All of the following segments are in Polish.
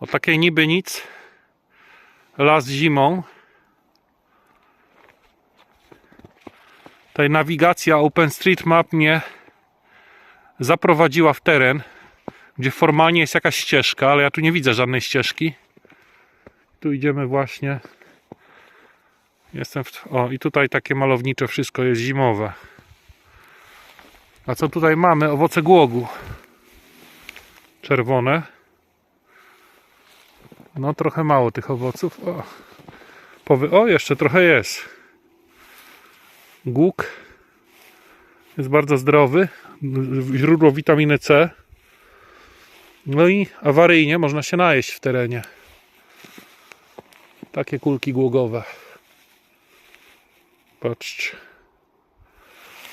O takiej niby nic. Las zimą. Tutaj nawigacja OpenStreetMap mnie zaprowadziła w teren, gdzie formalnie jest jakaś ścieżka, ale ja tu nie widzę żadnej ścieżki. Tu idziemy właśnie. Jestem w... O, i tutaj takie malownicze wszystko jest zimowe. A co tutaj mamy? Owoce głogu. Czerwone. No trochę mało tych owoców. O, Powy... o jeszcze trochę jest. Głuk jest bardzo zdrowy. Źródło witaminy C. No i awaryjnie można się najeść w terenie. Takie kulki głogowe. Patrzcie.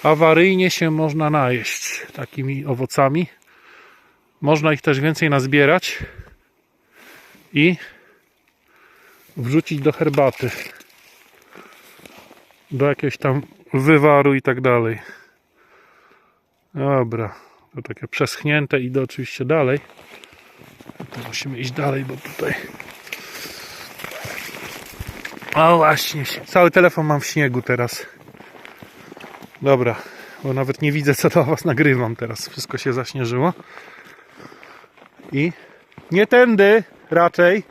Awaryjnie się można najeść takimi owocami. Można ich też więcej nazbierać i wrzucić do herbaty. Do jakiegoś tam wywaru i tak dalej. Dobra. To takie przeschnięte. Idę oczywiście dalej. To musimy iść dalej, bo tutaj o właśnie, cały telefon mam w śniegu teraz. Dobra, bo nawet nie widzę co do was nagrywam teraz. Wszystko się zaśnieżyło. I nie tędy raczej.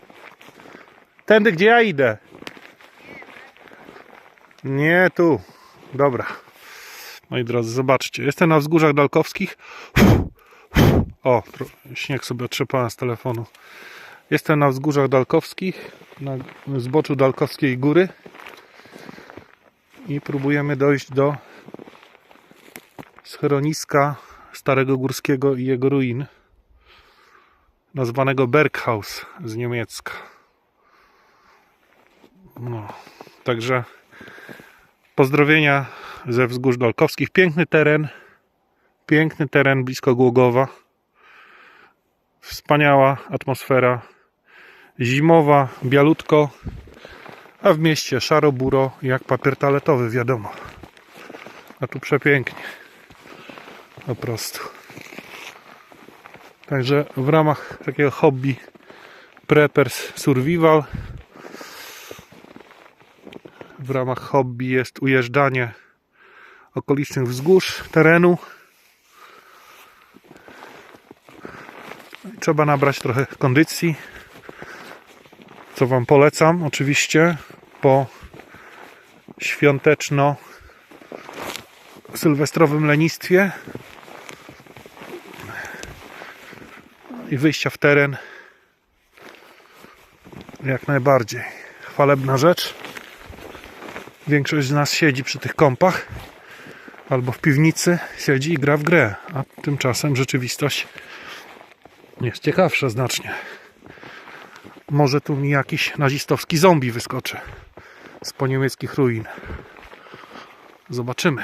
Tędy gdzie ja idę. Nie tu. Dobra. Moi drodzy, zobaczcie. Jestem na wzgórzach dalkowskich. O, śnieg sobie otrzepałem z telefonu. Jestem na wzgórzach dalkowskich, na zboczu Dalkowskiej Góry i próbujemy dojść do schroniska Starego Górskiego i jego ruin, nazwanego Berghaus z niemiecka. No, także pozdrowienia ze wzgórz Dalkowskich. Piękny teren, piękny teren blisko Głogowa. Wspaniała atmosfera zimowa, bialutko, a w mieście szaro-buro, jak papier toaletowy, wiadomo. A tu przepięknie. Po prostu. Także w ramach takiego hobby Preppers Survival w ramach hobby jest ujeżdżanie okolicznych wzgórz terenu. Trzeba nabrać trochę kondycji co Wam polecam oczywiście po świąteczno-sylwestrowym lenistwie i wyjścia w teren. Jak najbardziej. Chwalebna rzecz. Większość z nas siedzi przy tych kąpach. Albo w piwnicy siedzi i gra w grę. A tymczasem rzeczywistość jest ciekawsza znacznie. Może tu mi jakiś nazistowski zombie wyskoczy z po niemieckich ruin. Zobaczymy.